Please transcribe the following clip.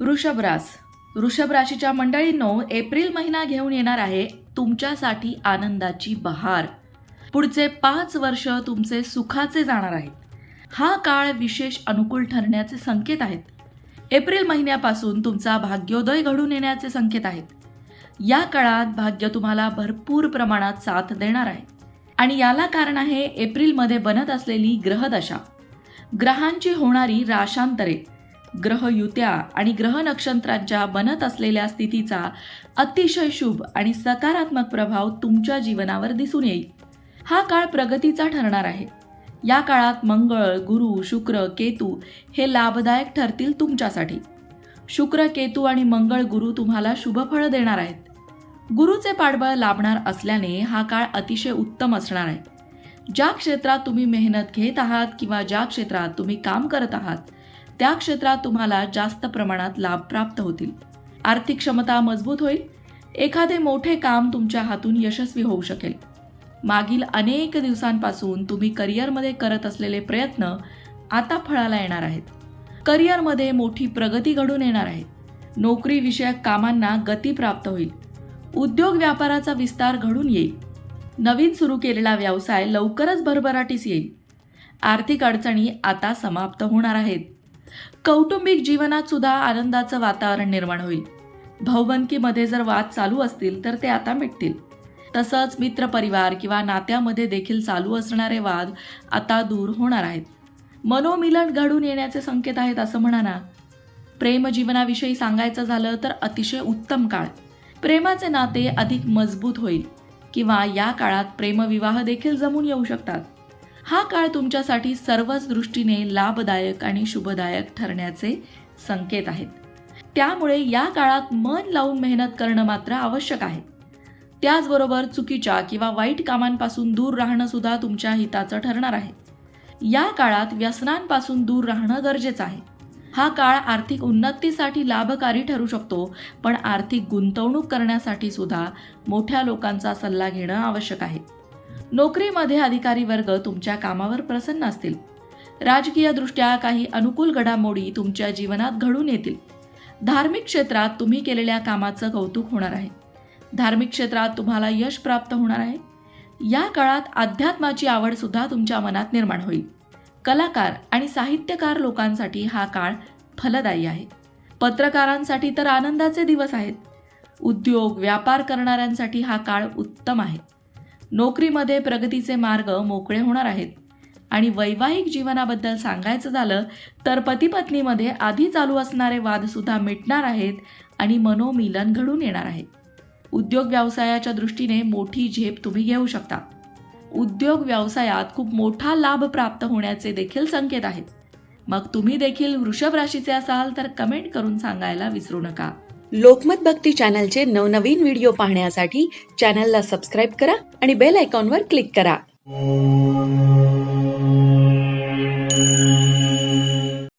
वृषभ रास. वृषभ राशीच्या मंडळींनो एप्रिल महिना घेऊन येणार आहे तुमच्यासाठी आनंदाची बहार. पुढचे पाच वर्ष तुमचे सुखाचे जाणार आहेत. हा काळ विशेष अनुकूल ठरण्याचे संकेत आहेत. एप्रिल महिन्यापासून तुमचा भाग्योदय घडून येण्याचे संकेत आहेत. या काळात भाग्य तुम्हाला भरपूर प्रमाणात साथ देणार आहे. आणि याला कारण आहे एप्रिलमध्ये बनत असलेली ग्रहदशा. ग्रहांची होणारी राशांतरे. ग्रहयुत्या आणि ग्रह नक्षत्रांच्या बनत असलेल्या स्थितीचा अतिशय शुभ आणि सकारात्मक प्रभाव तुमच्या जीवनावर दिसून येईल. हा काळ प्रगतीचा ठरणार आहे. या काळात मंगळ गुरु शुक्र केतू हे लाभदायक ठरतील तुमच्यासाठी. शुक्र केतू आणि मंगळ गुरु तुम्हाला शुभफळ देणार आहेत. गुरुचे पाठबळ लाभणार असल्याने हा काळ अतिशय उत्तम असणार आहे. ज्या क्षेत्रात तुम्ही मेहनत घेत आहात किंवा ज्या क्षेत्रात तुम्ही काम करत आहात त्या क्षेत्रात तुम्हाला जास्त प्रमाणात लाभ प्राप्त होतील. आर्थिक क्षमता मजबूत होईल. एखादे मोठे काम तुमच्या हातून यशस्वी होऊ शकेल. मागील अनेक दिवसांपासून तुम्ही करिअरमध्ये करत असलेले प्रयत्न आता फळाला येणार आहेत. करिअरमध्ये मोठी प्रगती घडून येणार आहे. नोकरीविषयक कामांना गती प्राप्त होईल. उद्योग व्यापाराचा विस्तार घडून येईल. नवीन सुरू केलेला व्यवसाय लवकरच भरभराटीस येईल. आर्थिक अडचणी आता समाप्त होणार आहेत. कौटुंबिक जीवनात सुद्धा आनंदाचं वातावरण निर्माण होईल. भाऊबंदकीमध्ये जर वाद चालू असतील तर ते आता मिटतील. तसंच मित्रपरिवार किंवा नात्यामध्ये देखील चालू असणारे वाद आता दूर होणार आहेत. मनोमिलन घडून येण्याचे संकेत आहेत असं म्हणा ना प्रेमजीवनाविषयी सांगायचं झालं तर अतिशय उत्तम काळ. प्रेमाचे नाते अधिक मजबूत होईल किंवा या काळात प्रेमविवाह देखील जमून येऊ शकतात. हा काळ तुमच्यासाठी सर्वच दृष्टीने लाभदायक आणि शुभदायक ठरण्याचे संकेत आहेत. त्यामुळे या काळात मन लावून मेहनत करणं मात्र आवश्यक आहे. त्याचबरोबर चुकीच्या किंवा वाईट कामांपासून दूर राहणं सुद्धा तुमच्या हिताचं ठरणार आहे. या काळात व्यसनांपासून दूर राहणं गरजेचं आहे. हा काळ आर्थिक उन्नतीसाठी लाभकारी ठरू शकतो पण आर्थिक गुंतवणूक करण्यासाठी सुद्धा मोठ्या लोकांचा सल्ला घेणं आवश्यक आहे. नोकरीमध्ये अधिकारी वर्ग तुमच्या कामावर प्रसन्न असतील. राजकीयदृष्ट्या काही अनुकूल घडामोडी तुमच्या जीवनात घडून येतील. धार्मिक क्षेत्रात तुम्ही केलेल्या कामाचं कौतुक होणार आहे. धार्मिक क्षेत्रात तुम्हाला यश प्राप्त होणार आहे. या काळात अध्यात्माची आवड सुद्धा तुमच्या मनात निर्माण होईल. कलाकार आणि साहित्यकार लोकांसाठी हा काळ फलदायी आहे. पत्रकारांसाठी तर आनंदाचे दिवस आहेत. उद्योग व्यापार करणाऱ्यांसाठी हा काळ उत्तम आहे. नोकरीमध्ये प्रगतीचे मार्ग मोकळे होणार आहेत. आणि वैवाहिक जीवनाबद्दल सांगायचं झालं तर पतीपत्नीमध्ये आधी चालू असणारे वादसुद्धा मिटणार आहेत आणि मनोमिलन घडून येणार आहे. उद्योग व्यवसायाच्या दृष्टीने मोठी झेप तुम्ही घेऊ शकता. उद्योग व्यवसायात खूप मोठा लाभ प्राप्त होण्याचे देखील संकेत आहेत. मग तुम्ही देखील वृषभ राशीचे असाल तर कमेंट करून सांगायला विसरू नका. लोकमत भक्ती चॅनलचे नवनवीन व्हिडिओ पाहण्यासाठी चॅनलला सबस्क्राईब करा आणि बेल आयकॉनवर क्लिक करा.